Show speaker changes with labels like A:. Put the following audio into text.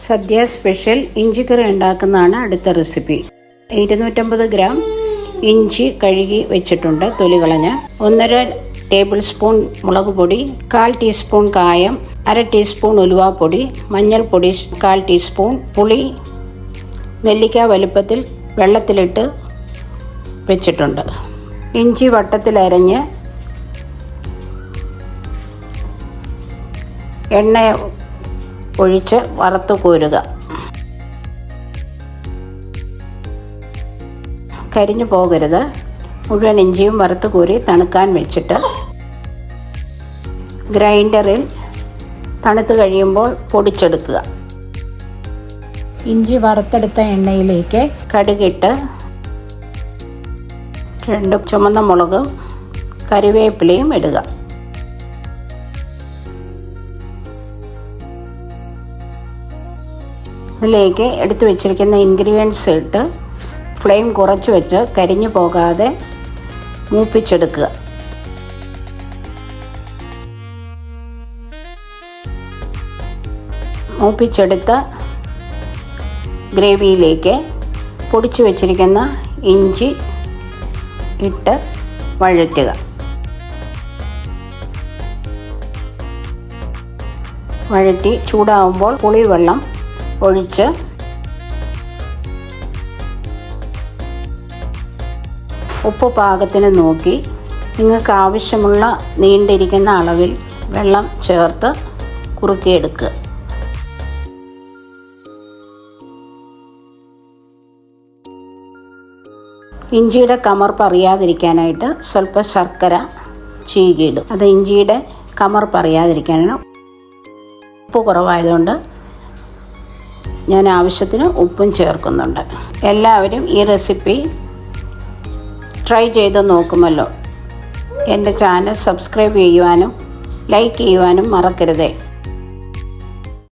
A: സദ്യ special ഇഞ്ചിക്കറി ഉണ്ടാക്കുന്നതാണ് അടുത്ത recipe. ഇരുന്നൂറ്റമ്പത് ഗ്രാം ഇഞ്ചി കഴുകി വെച്ചിട്ടുണ്ട് തൊലി കളഞ്ഞ്. ഒന്നര ടേബിൾ സ്പൂൺ മുളക് പൊടി കാൽ ടീസ്പൂൺ കായം അര ടീസ്പൂൺ ഉലുവാപ്പൊടി മഞ്ഞൾപ്പൊടി കാൽ ടീസ്പൂൺ പുളി നെല്ലിക്ക വലുപ്പത്തിൽ വെള്ളത്തിലിട്ട് വെച്ചിട്ടുണ്ട്. ഇഞ്ചി വട്ടത്തിൽ വട്ടത്തിലരഞ്ഞ് എണ്ണ ഒഴിച്ച് വറുത്ത് കോരുക. കരിഞ്ഞു പോകരുത്. മുഴുവൻ ഇഞ്ചിയും വറുത്ത് കോരി തണുക്കാൻ വെച്ചിട്ട് ഗ്രൈൻഡറിൽ തണുത്ത് കഴിയുമ്പോൾ പൊടിച്ചെടുക്കുക. ഇഞ്ചി വറുത്തെടുത്ത എണ്ണയിലേക്ക് കടുകിട്ട് രണ്ട് ചുമന്ന മുളകും കറിവേപ്പിലയും ഇടുക. ഇതിലേക്ക് എടുത്തു വെച്ചിരിക്കുന്ന ഇൻഗ്രീഡിയൻസ് ഇട്ട് ഫ്ലെയിം കുറച്ച് വെച്ച് കരിഞ്ഞു പോകാതെ മൂപ്പിച്ചെടുക്കുക. മൂപ്പിച്ചെടുത്ത ഗ്രേവിയിലേക്ക് പൊടിച്ചു വച്ചിരിക്കുന്ന ഇഞ്ചി ഇട്ട് വഴറ്റുക. വഴറ്റി ചൂടാവുമ്പോൾ പുളിവെള്ളം ഒഴിച്ച്. ഉപ്പ് പാകത്തിന് നോക്കി. നിങ്ങൾക്ക് ആവശ്യമുള്ള നീണ്ടിരിക്കുന്ന അളവിൽ വെള്ളം ചേർത്ത് കുറുക്കിയെടുക്കുക ഇഞ്ചിയുടെ കമർപ്പ് അറിയാതിരിക്കാനായിട്ട് സ്വല്പം ശർക്കര ചീകിയിടും. അത് ഇഞ്ചിയുടെ കമർപ്പ് അറിയാതിരിക്കാനാണ്. ഉപ്പ് കുറവായതുകൊണ്ട് ഞാൻ ആവശ്യത്തിന് ഉപ്പും ചേർക്കുന്നുണ്ട്. എല്ലാവരും ഈ റെസിപ്പി ട്രൈ ചെയ്ത് നോക്കുമല്ലോ. എന്റെ ചാനൽ സബ്സ്ക്രൈബ് ചെയ്യുവാനും ലൈക്ക് ചെയ്യുവാനും മറക്കരുതേ.